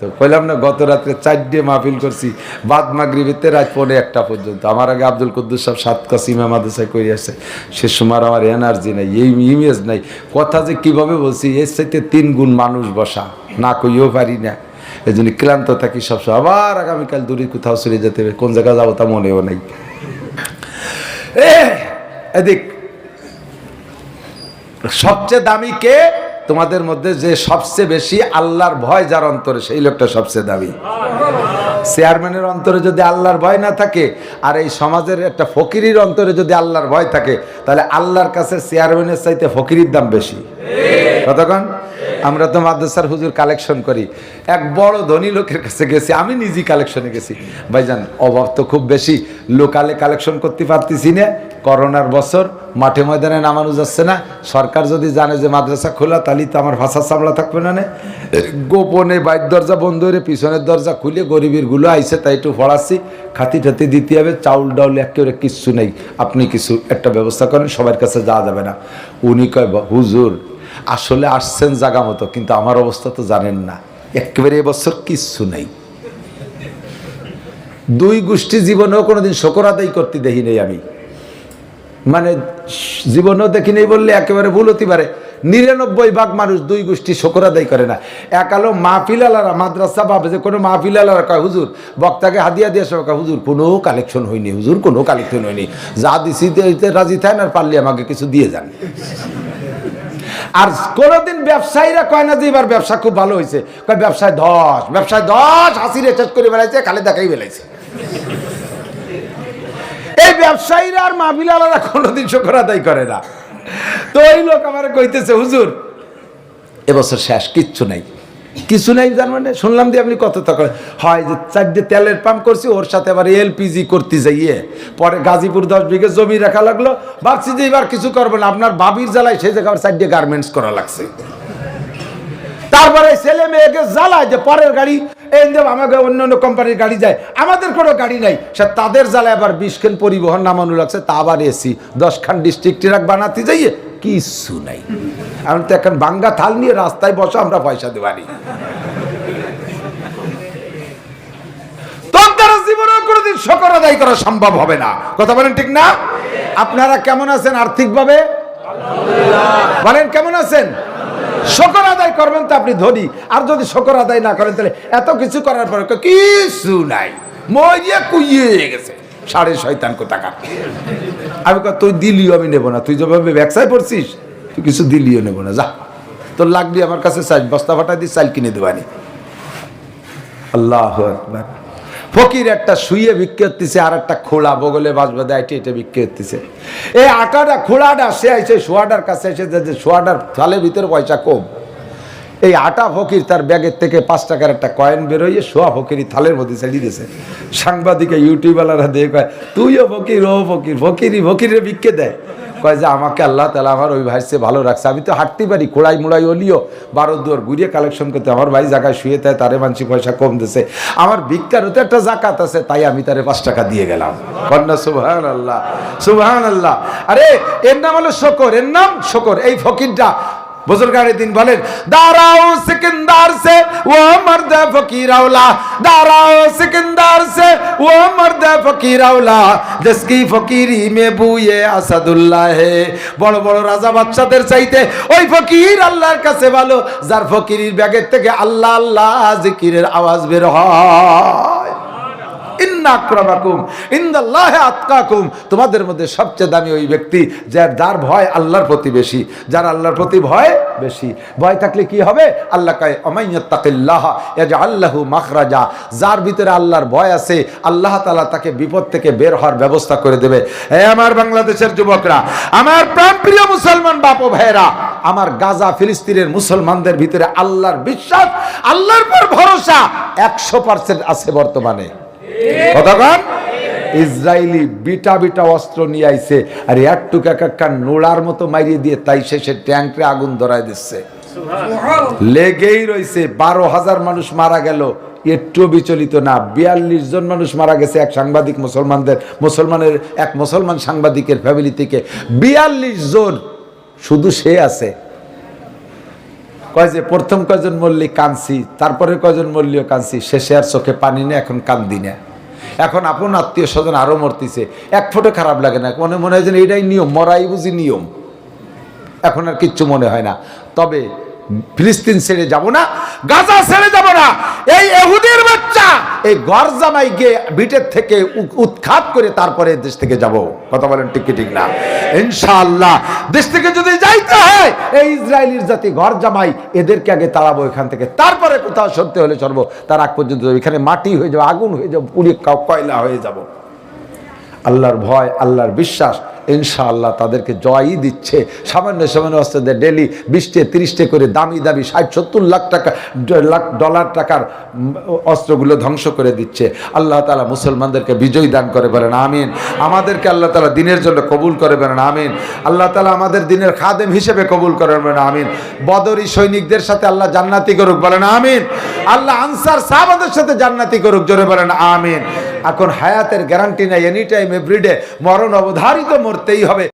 তো কইলাম না, গত রাত্রে চারটে মাহফিল করছি, বাদ মাগরিবিতে রাত পৌনে একটা পর্যন্ত। আমার আগে আব্দুল কুদ্দুস সাহেব সাত কাসিমা মাদ্রাসায় করে আসছে সে সময় আমার এনার্জি নাই, এই ইমেজ নাই। কথা যে কীভাবে বলছি, এর সাথে তিন গুণ মানুষ বসা, না কইও পারি না। এই জন্য ক্লান্ত থাকি সবসময়। আবার আগামীকাল দূরে কোথাও চলে যেতে হবে, কোন জায়গায় যাব তা মনেও নেই। এদিক। সবচেয়ে দামি কে? তোমাদের মধ্যে যে সবচেয়ে বেশি আল্লাহর ভয় যার অন্তরে, সেই লোকটা সবচেয়ে দাবি চেয়ারম্যানের অন্তরে যদি আল্লাহর ভয় না থাকে, আর এই সমাজের একটা ফকিরির অন্তরে যদি আল্লাহর ভয় থাকে, তাহলে আল্লাহর কাছে চেয়ারম্যানের চাইতে ফকিরির দাম বেশি। কতক্ষণ? আমরা তো মাদ্রাসার হুজুর কালেকশন করি। এক বড় ধনী লোকের কাছে গেছি, আমি নিজেই কালেকশনে গেছি। ভাইজান, অভাব তো খুব বেশি। লোকালে কালেকশন করতে পারতেছি না। করোনার বছর মাঠে ময়দানে নামানো যাচ্ছে না। সরকার যদি জানে যে মাদ্রাসা খোলা, তাহলে তো আমার ভাষা সামলা থাকবে না। গোপনে বাইর দরজা বন্ধ করে পিছনের দরজা খুলে গরিবেরগুলো আইসে তাই একটু পড়াচ্ছি। খাতি টাতি দিতে হবে, চাউল ডাউল একেবারে কিচ্ছু নেই। আপনি কিছু একটা ব্যবস্থা করেন, সবার কাছে যাওয়া যাবে না। উনি কয় হুজুর আসলে আসছেন জাগা মতো, কিন্তু আমার অবস্থা তো জানেন না। একেবারে এবছর কিচ্ছু নেই। দুই গোষ্ঠী জীবনেও কোনোদিন শকর আদায় করতে দেখি নেই আমি। মানে জীবনেও দেখি নেই বললে একেবারে ভুল হতে পারে। নিরানব্বই ভাগ মানুষ দুই গোষ্ঠী শকর আদায় করে না। এক আলো মাহফিলালারা মাদ্রাসা ভাবে যে কোনো মাহফিলালারা কয়, হুজুর, বক্তাকে হাদিয়া দিয়ে সব হুজুর, কোনো কালেকশন হয়নি, হুজুর, কোনো কালেকশন হয়নি। যা দিছি রাজি থাকেন আর পারলে আমাকে কিছু দিয়ে যান। আর কোনোদিন ব্যবসায়ীরা কয় না যে এবার ব্যবসা খুব ভালো হয়েছে। কয়, ব্যবসায় দশ ব্যবসায় দশ হাসি রেচার্জ করে বেড়াইছে, খালি দেখাই বেড়াইছে। এই ব্যবসায়ীরা আর মাহবিলালারা কোনোদিন শুকর আদায় করে না। তো ওই লোক আমার কইতেছে, হুজুর এবছর শেষ, কিচ্ছু নাই। কিছু নাই জান মানে শুনলাম দিয়ে আপনি কত টাকা হয় যে চারটে তেলের পাম্প করছি, ওর সাথে আবার এলপিজি করতে যাইয়ে। পরে গাজীপুর দশ বিঘে জমি রাখা লাগল, ভাবছি যে এবার কিছু করব না, আপনার বাবির জ্বালায় সেই জায়গায় চারটে গার্মেন্টস করা লাগছে। তারপরে ছেলে মেয়েকে জ্বালায় যে পরের গাড়ি, এই যে আমাকে অন্য অন্য কোম্পানির গাড়ি যায়, আমাদের কোনো গাড়ি নাই, সে তাদের জ্বালায় আবার বিশ খান পরিবহন নামানো লাগছে, তা আবার এসি দশ খান ডিস্ট্রিক্ট ট্রাক বানাতে যাইয়ে কিছু নাই। আমি তো এখন বাঙ্গা থাল নিয়ে রাস্তায় বসে আমরা পয়সা দেবানি আপনারা কেমন আছেন বলেন, কেমন আছেন? শকর আদায় করবেন তো আপনি আর যদি শকর আদায় না করেন, তাহলে এত কিছু করার পরে কিছু নাই। কুইয়ে গেছে। সাড়ে শয়তান কোথাকার? আমি তুই দিলিও আমি নেব না। তুই যেভাবে ব্যবসায় পড়ছিস, তুই কিছু দিলিও নেব না। যা, তোর লাগলি আমার কাছে চাল, বস্তা ফাটা দিয়ে চাল কিনে দেবানি আল্লাহ ফকির একটা শুয়ে বিক্রি করতেছে আর একটা খোলা বগলে বাজবা দেয় এটা বিক্রি করতেছে এই আটাটা, খোলাটা, সে আইছে সোয়াটার কাছে এসে যে সোয়াটার থালের ভিতরে পয়সা কম। এই আটা ফকির তার ব্যাগের থেকে পাঁচ টাকার একটা কয়েন বেরোইয়ে সোয়া ফকিরি থালের মধ্যে ছেড়ে দিয়েছে। সাংবাদিকে ইউটিউবালারা দিয়ে কয়, তুইও ফকির, ও ফকির ফকিরি ফকিরে বিক্রি দেয়। কয় যে, আমাকে আল্লাহ তালা আমার ওই ভাইসে ভালো রাখছে। আমি তো হাঁটতে পারি খোড়াই মুড়াই অলিও, বারো দুয়ার ঘুরিয়ে কালেকশন করতে। আমার ভাই জায়গায় শুয়ে তাই তারে মানসি পয়সা কম দিছে। আমার ভিক্ষারও তো একটা জাকাত আছে, তাই আমি তারে পাঁচ টাকা দিয়ে গেলাম। কন্যা সুবহান আল্লাহ সুবহান আল্লাহ আরে, এর নাম হলো শকর, এর নাম শকর। এই ফকিরটা বুজুর্গারে দিন বলেন, দাঁড়াও সিকিন্দার সে, ও মর্দ ফকির আওলা। দাঁড়াও সিকিন্দার সে, ও মর্দ ফকির আওলা। জিসকি ফকিরি মে বুয়ে আসাদুল্লাহ হে। বড় বড় রাজা বাদশাদের চাইতে ওই ফকির আল্লাহর কাছে ভালো, যার ফকিরির ব্যাগের থেকে আল্লাহ আল্লাহ জিকিরের আওয়াজ বের হয়। আক্রামাকুম, ইন্দাল্লাহে আতকাকুম। তোমাদের মধ্যে সবচেয়ে দামি ওই ব্যক্তি যার যার ভয় আল্লাহর প্রতি বেশি, যার আল্লাহর প্রতি ভয় বেশি। ভয় থাকলে কি হবে? আল্লাহ অমাইয়াত্তাকিল্লাহ ইয়াজআল্লাহু মাখরাজা। যার ভিতরে আল্লাহর ভয় আছে, আল্লাহ তাআলা তাকে বিপদ থেকে বের হওয়ার ব্যবস্থা করে দেবে। হে আমার বাংলাদেশের যুবকরা, আমার প্রাণপ্রিয় মুসলমান বাপ ভাইরা আমার গাজা ফিলিস্তিনের মুসলমানদের ভিতরে আল্লাহর বিশ্বাস, আল্লাহর পর ভরসা একশো পার্সেন্ট আছে বর্তমানে। কতক্ষণ? ইসরায়েলি বিটা বিটা অস্ত্র নিয়ে আইছে। আর একটুক এক একটা নোড়ার মতো মারিয়ে দিয়ে তাই শেষে ট্যাঙ্কে আগুন ধরায় দিচ্ছে। লেগেই রইছে বারো হাজার মানুষ মারা গেল। একটু বিচলিত না। বিয়াল্লিশ জন মানুষ মারা গেছে এক সাংবাদিক মুসলমানদের মুসলমানের এক মুসলমান সাংবাদিকের ফ্যামিলি থেকে। বিয়াল্লিশ জন শুধু সে আছে। কয় যে প্রথম কয়জন মল্লিক কাঁদছি তারপরে কয়জন মল্লিও কাঁদছি। শেষে আর চোখে পানি নেই এখন কান্দি না এখন আপন আত্মীয় স্বজন আরও মরতেছে। এক ফোটে খারাপ লাগে না। মনে মনে হয় যে এটাই নিয়ম, মরাই বুঝি নিয়ম। এখন আর কিচ্ছু মনে হয় না। তবে ফিলিস্তিন ছেড়ে যাব না, গাজা ছেড়ে যাব না। এই এহুদের বাচ্চা, এই গরজামাই গিয়ে বিটের থেকে উৎখাত করে তারপরে দেশ থেকে যাব। কথা বলেন ঠিক ঠিক না? ইনশাআল্লাহ। দেশ থেকে যদি যাইতে হয়, এই ইসরায়েলির জাতি ঘর জামাই এদেরকে আগে তাড়াবো এখান থেকে। তারপরে কোথাও সরতে হলে চলবো তার আগ পর্যন্ত এখানে মাটি হয়ে যাব, আগুন হয়ে যাব পুড়িয়ে কয়লা হয়ে যাব। আল্লাহর ভয়, আল্লাহর বিশ্বাস ইনশাআল্লাহ তাদেরকে জয়ই দিচ্ছে। সামান্য সামান্য অস্ত্রদের ডেলি বিশটে, তিরিশটে করে দামি দামি ষাট, সত্তর লাখ টাকা লাখ ডলার টাকার অস্ত্রগুলো ধ্বংস করে দিচ্ছে। আল্লাহ তালা মুসলমানদেরকে বিজয় দান করে বলেন, আমিন। আমাদেরকে আল্লাহ তালা দিনের জন্য কবুল করে বলেন, আমিন। আল্লাহ তালা আমাদের দিনের খাদেম হিসেবে কবুল করে বলেন, আমিন। বদরি সৈনিকদের সাথে আল্লাহ জান্নাতি করুক, বলেন, আমিন। আল্লাহ আনসার সাহাবাদের সাথে জান্নাতি করুক, জোরে বলেন, আমিন। এখন হায়াতের গ্যারান্টি নাই এনি টাইম এভরিডে মরণ অবধারিত মরতেই হবে।